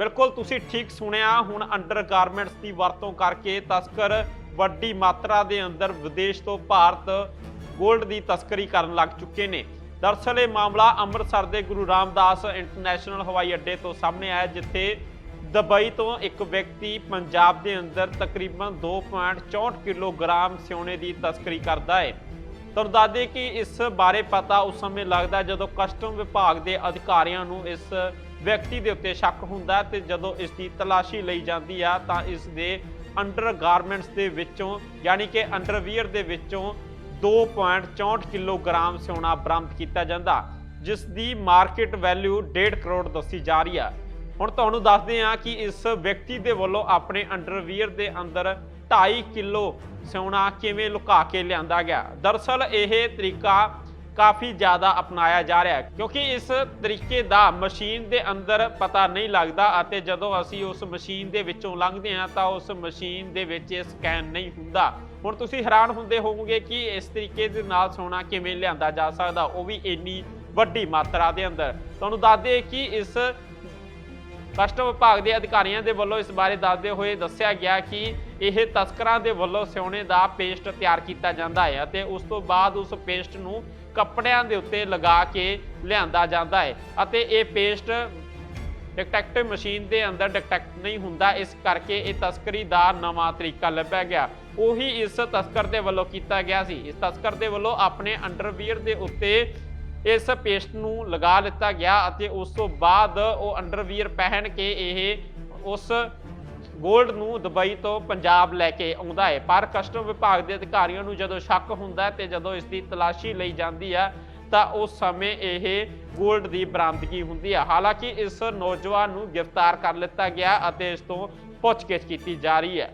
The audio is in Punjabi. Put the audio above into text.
ਬਿਲਕੁਲ, ਤੁਸੀਂ ਠੀਕ ਸੁਣਿਆ। ਹੁਣ ਅੰਡਰਗਾਰਮੈਂਟਸ ਦੀ ਵਰਤੋਂ ਕਰਕੇ ਤਸਕਰ ਵੱਡੀ ਮਾਤਰਾ ਦੇ ਅੰਦਰ ਵਿਦੇਸ਼ ਤੋਂ ਭਾਰਤ 골ਡ ਦੀ ਤਸਕਰੀ ਕਰਨ ਲੱਗ ਚੁੱਕੇ ਨੇ। ਦਰਅਸਲ ਇਹ ਮਾਮਲਾ ਅੰਮ੍ਰਿਤਸਰ ਦੇ ਗੁਰੂ ਰਾਮਦਾਸ ਇੰਟਰਨੈਸ਼ਨਲ ਹਵਾਈ ਅੱਡੇ ਤੋਂ ਸਾਹਮਣੇ ਆਇਆ, ਜਿੱਥੇ ਦੁਬਈ ਤੋਂ ਇੱਕ ਵਿਅਕਤੀ ਪੰਜਾਬ ਦੇ ਅੰਦਰ ਤਕਰੀਬਨ 2.64 ਕਿਲੋਗ੍ਰਾਮ ਸੋਨੇ ਦੀ ਤਸਕਰੀ ਕਰਦਾ ਹੈ। ਤੁਹਾਨੂੰ ਦੱਸ ਦਈਏ ਕਿ ਇਸ ਬਾਰੇ ਪਤਾ ਉਸ ਸਮੇਂ ਲੱਗਦਾ ਜਦੋਂ ਕਸਟਮ ਵਿਭਾਗ ਦੇ ਅਧਿਕਾਰੀਆਂ ਨੂੰ ਇਸ ਵਿਅਕਤੀ ਦੇ ਉੱਤੇ ਸ਼ੱਕ ਹੁੰਦਾ ਹੈ ਤੇ ਜਦੋਂ ਇਸ ਦੀ ਤਲਾਸ਼ੀ ਲਈ ਜਾਂਦੀ ਆ ਤਾਂ ਇਸ ਦੇ ਅੰਡਰਗਾਰਮੈਂਟਸ ਦੇ ਵਿੱਚੋਂ, ਯਾਨੀ ਕਿ ਅੰਡਰਵੀਅਰ ਦੇ ਵਿੱਚੋਂ 2.64 ਕਿਲੋਗ੍ਰਾਮ ਸੋਨਾ ਬਰਾਮਦ ਕੀਤਾ ਜਾਂਦਾ, ਜਿਸ ਦੀ ਮਾਰਕੀਟ ਵੈਲਿਊ 1.5 ਕਰੋੜ ਦੱਸੀ ਜਾ ਰਹੀ ਆ। ਹੁਣ ਤੁਹਾਨੂੰ ਦੱਸਦੇ ਹਾਂ ਕਿ ਇਸ ਵਿਅਕਤੀ ਦੇ ਵੱਲੋਂ ਆਪਣੇ ਅੰਡਰਵੀਅਰ ਦੇ ਅੰਦਰ 2.5 ਕਿਲੋ ਸੋਨਾ ਕਿਵੇਂ ਲੁਕਾ ਕੇ ਲਿਆਂਦਾ ਗਿਆ? ਦਰਅਸਲ ਇਹ ਤਰੀਕਾ ਕਾਫੀ ਜ਼ਿਆਦਾ ਅਪਣਾਇਆ ਜਾ ਰਿਹਾ ਹੈ, ਕਿਉਂਕਿ ਇਸ ਤਰੀਕੇ ਦਾ ਮਸ਼ੀਨ ਦੇ ਅੰਦਰ ਪਤਾ ਨਹੀਂ ਲੱਗਦਾ ਅਤੇ ਜਦੋਂ ਅਸੀਂ ਉਸ ਮਸ਼ੀਨ ਦੇ ਵਿੱਚੋਂ ਲੰਘਦੇ ਹਾਂ ਤਾਂ ਉਸ ਮਸ਼ੀਨ ਦੇ ਵਿੱਚ ਇਹ ਸਕੈਨ ਨਹੀਂ ਹੁੰਦਾ। ਹੁਣ ਤੁਸੀਂ ਹੈਰਾਨ ਹੁੰਦੇ ਹੋਵੋਗੇ ਕਿ ਇਸ ਤਰੀਕੇ ਦੇ ਨਾਲ ਸੋਨਾ ਕਿਵੇਂ ਲਿਆਂਦਾ ਜਾ ਸਕਦਾ, ਉਹ ਵੀ ਇੰਨੀ ਵੱਡੀ ਮਾਤਰਾ ਦੇ ਅੰਦਰ। ਤੁਹਾਨੂੰ ਦੱਸ ਦਈਏ ਕਿ ਇਸ ਕਸਟਮ ਵਿਭਾਗ ਦੇ ਅਧਿਕਾਰੀਆਂ ਦੇ ਵੱਲੋਂ ਇਸ ਬਾਰੇ ਦੱਸਦੇ ਹੋਏ ਦੱਸਿਆ ਗਿਆ ਕਿ ਇਹ ਤਸਕਰਾਂ ਦੇ ਵੱਲੋਂ ਸਿਉਣੇ ਦਾ ਪੇਸਟ ਤਿਆਰ ਕੀਤਾ ਜਾਂਦਾ ਹੈ ਅਤੇ ਉਸ ਤੋਂ ਬਾਅਦ ਉਸ ਪੇਸਟ ਨੂੰ ਕੱਪੜਿਆਂ ਦੇ ਉੱਤੇ ਲਗਾ ਕੇ ਲਿਆਂਦਾ ਜਾਂਦਾ ਹੈ ਅਤੇ ਇਹ ਪੇਸਟ ਡਿਟੈਕਟਿਵ ਮਸ਼ੀਨ ਦੇ ਅੰਦਰ ਡਿਟੈਕਟ ਨਹੀਂ ਹੁੰਦਾ, ਇਸ ਕਰਕੇ ਇਹ ਤਸਕਰੀ ਦਾ ਨਵਾਂ ਤਰੀਕਾ ਲੱਭਿਆ ਗਿਆ। ਉਹੀ ਇਸ ਤਸਕਰ ਦੇ ਵੱਲੋਂ ਕੀਤਾ ਗਿਆ ਸੀ। ਇਸ ਤਸਕਰ ਦੇ ਵੱਲੋਂ ਆਪਣੇ ਅੰਡਰਵੀਅਰ ਦੇ ਉੱਤੇ ਇਸ ਪੇਸਟ ਨੂੰ ਲਗਾ ਲਿੱਤਾ ਗਿਆ ਅਤੇ ਉਸ ਤੋਂ ਬਾਅਦ ਉਹ ਅੰਡਰਵੀਅਰ ਪਹਿਨ ਕੇ ਇਹ ਉਸ ਗੋਲਡ ਨੂੰ ਦੁਬਈ ਤੋਂ ਪੰਜਾਬ ਲੈ ਕੇ ਆਉਂਦਾ ਹੈ। ਪਰ ਕਸਟਮ ਵਿਭਾਗ ਦੇ ਅਧਿਕਾਰੀਆਂ ਨੂੰ ਜਦੋਂ ਸ਼ੱਕ ਹੁੰਦਾ ਹੈ ਤੇ ਜਦੋਂ ਇਸ ਦੀ ਤਲਾਸ਼ੀ ਲਈ ਜਾਂਦੀ ਹੈ, ਤਾਂ ਉਸ ਸਮੇਂ ਇਹ ਗੋਲਡ ਦੀ ਬਰਾਮਦਗੀ ਹੁੰਦੀ ਹੈ। ਹਾਲਾਂਕਿ ਇਸ ਨੌਜਵਾਨ ਨੂੰ ਗ੍ਰਿਫਤਾਰ ਕਰ ਲਿੱਤਾ ਗਿਆ ਅਤੇ ਇਸ ਤੋਂ ਪੁੱਛਗਿੱਛ ਕੀਤੀ ਜਾ ਰਹੀ ਹੈ।